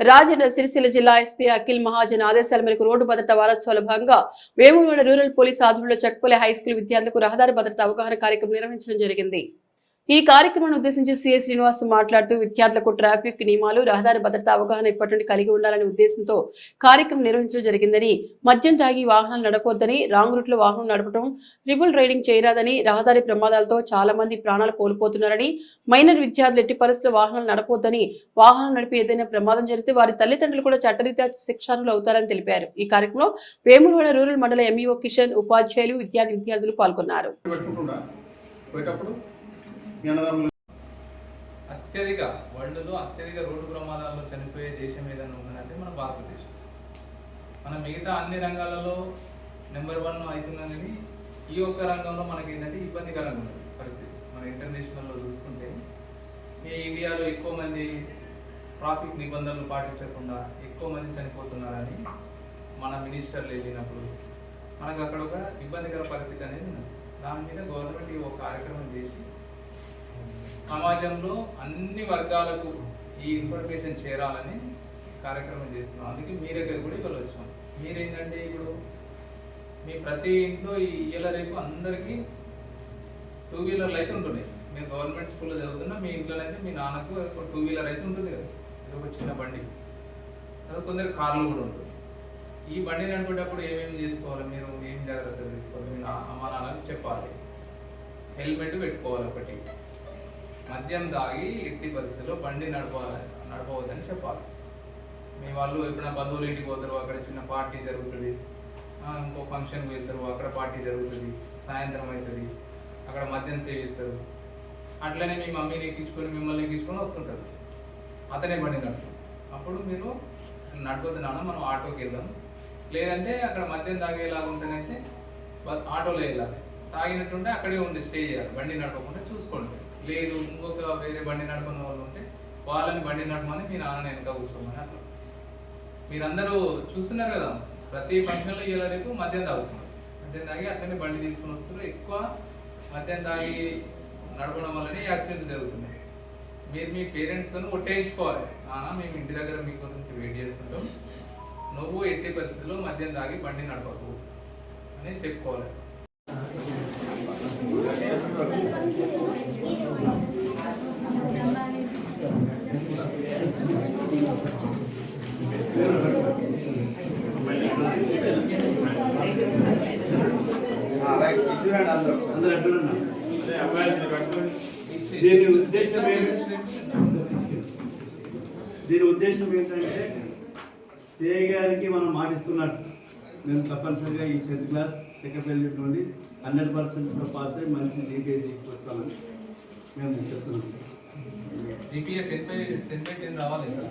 రాజన్న సిరిసిల్ల జిల్లా ఎస్పీ అఖిల్ మహాజన్ ఆదేశాల మేరకు రోడ్డు భద్రత వారోత్సవాల భాగంగా వేములవాడ రూరల్ పోలీస్ ఆధ్వర్యంలో చక్పల్లి హై స్కూల్ విద్యార్థులకు రహదారి భద్రత అవగాహన కార్యక్రమం నిర్వహించడం జరిగింది. ఈ కార్యక్రమాన్ని ఉద్దేశించి సిఎస్ శ్రీనివాస్ మాట్లాడుతూ విద్యార్థులకు ట్రాఫిక్ నియమాలు రహదారి భద్రత అవగాహన ఇప్పటి నుండి కలిగి ఉండాలనే ఉద్దేశంతో కార్యక్రమం నిర్వహించడం జరిగిందని మద్యం తాగి వాహనాలు నడపొద్దని రాంగ్ రూట్లో వాహనం నడపడం ట్రిపుల్ రైడింగ్ చేయరాదని రహదారి ప్రమాదాలతో చాలా మంది ప్రాణాలు కోల్పోతున్నారని మైనర్ విద్యార్థులు ఎట్టి పరిస్థితుల్లో వాహనాలు నడపొద్దని వాహనం నడిపి ఏదైనా ప్రమాదం జరిగితే వారి తల్లిదండ్రులు కూడా చట్టరీత్యా శిక్షార్హులు అవుతారని తెలిపారు. ఈ కార్యక్రమంలో వేములవాడ రూరల్ మండల ఎంఈఓ కిషన్ ఉపాధ్యాయులు విద్యార్థి విద్యార్థులు పాల్గొన్నారు. పోయేటప్పుడు అన్నదమ్ములు అత్యధిక వరల్డ్లో అత్యధిక రోడ్డు ప్రమాదాల్లో చనిపోయే దేశం ఏదైనా ఉన్నదంటే మన భారతదేశం. మన మిగతా అన్ని రంగాలలో నెంబర్ వన్ అవుతున్నాం కానీ ఈ ఒక్క రంగంలో మనకి ఏంటంటే ఇబ్బందికరంగా ఉంది పరిస్థితి. మన ఇంటర్నేషనల్లో చూసుకుంటే ఈ ఇండియాలో ఎక్కువ మంది ట్రాఫిక్ నిబంధనలు పాటించకుండా ఎక్కువ మంది చనిపోతున్నారని మన మినిస్టర్లు వెళ్ళినప్పుడు మనకు అక్కడ ఒక ఇబ్బందికర పరిస్థితి అనేది ఉన్నది. దాని మీద గవర్నమెంట్ ఈ ఒక కార్యక్రమం చేసి సమాజంలో అన్ని వర్గాలకు ఈ ఇన్ఫర్మేషన్ చేరాలని కార్యక్రమం చేస్తున్నాం. అందుకే మీ దగ్గర కూడా ఇవాళ వచ్చాం. మీరేంటంటే ఇప్పుడు మీ ప్రతి ఇంట్లో ఈ ఇయ్యల రేపు అందరికీ టూ వీలర్లు అయితే ఉంటున్నాయి మీరు గవర్నమెంట్ స్కూల్లో చదువుతున్నా మీ ఇంట్లో అయితే మీ నాన్నకు ఒక టూ వీలర్ అయితే ఉంటుంది కదా. ఇది ఒక చిన్న బండి. అది కొందరు కార్లు కూడా ఉంటుంది ఈ బండి నడిపేటప్పుడు ఏమేమి చేసుకోవాలి? మీరు ఏం జాగ్రత్తలు తీసుకోవాలి? మీ నా- అమ్మా నాన్నకి చెప్పాలి. హెల్మెట్ పెట్టుకోవాలి ఒకటి. మద్యం తాగి ఎట్టి పరిస్థితుల్లో బండి నడపాలి నడపవద్దని చెప్పాలి. మీ వాళ్ళు ఎప్పుడైనా బంధువులు ఇంటికి పోతారు అక్కడ చిన్న పార్టీ జరుగుతుంది. ఇంకో ఫంక్షన్కి వెళ్తారు అక్కడ పార్టీ జరుగుతుంది సాయంత్రం అవుతుంది అక్కడ మద్యం సేవిస్తారు. అట్లనే మీ మమ్మీని ఎక్కించుకొని మిమ్మల్ని ఎక్కించుకొని వస్తుంటారు. అతనే బండి నడుపు అప్పుడు మీరు నడపద్దు నాన్న మనం ఆటోకి వెళ్దాం. లేదంటే అక్కడ మద్యం తాగేలాగా ఉంటేనైతే ఆటోలో వెళ్ళాలి. తాగినట్టుంటే అక్కడే ఉండి స్టే చేయాలి. బండి నడపకుండా చూసుకోండి. లేదు ఇంకొక వేరే బండి నడపని వాళ్ళు ఉంటే వాళ్ళని బండి నడపమని మీ నాన్న వెనక కూర్చోమని అట్లా మీరందరూ చూస్తున్నారు కదా ప్రతి ఫంక్షన్లో ఇలా రేపు మద్యం తాగుతున్నారు మద్యం తాగి అట్లనే బండి తీసుకొని వస్తారు ఎక్కువ మద్యం తాగి నడపడం వల్లనే యాక్సిడెంట్ జరుగుతున్నాయి. మీరు మీ పేరెంట్స్తో ఒట్టేయించుకోవాలి. నాన్న మేము ఇంటి దగ్గర మీ గురించి వెయిట్ చేస్తుంటాం. నువ్వు ఎట్టి పరిస్థితుల్లో మద్యం తాగి బండి నడపకు అని చెప్పుకోవాలి. దీని ఉద్దేశం దీని ఉద్దేశం ఏంటంటే సిఐ గారికి మనం మాటిస్తున్నట్టు. నేను తప్పనిసరిగా ఈ టెన్త్ క్లాస్ వెళ్ళి నుండి హండ్రెడ్ పర్సెంట్ పాస్ అయ్యి మంచి జీపీఏ తీసుకొస్తామని మేము చెప్తున్నాం. GPA ten by ten by ten రావాలి కదా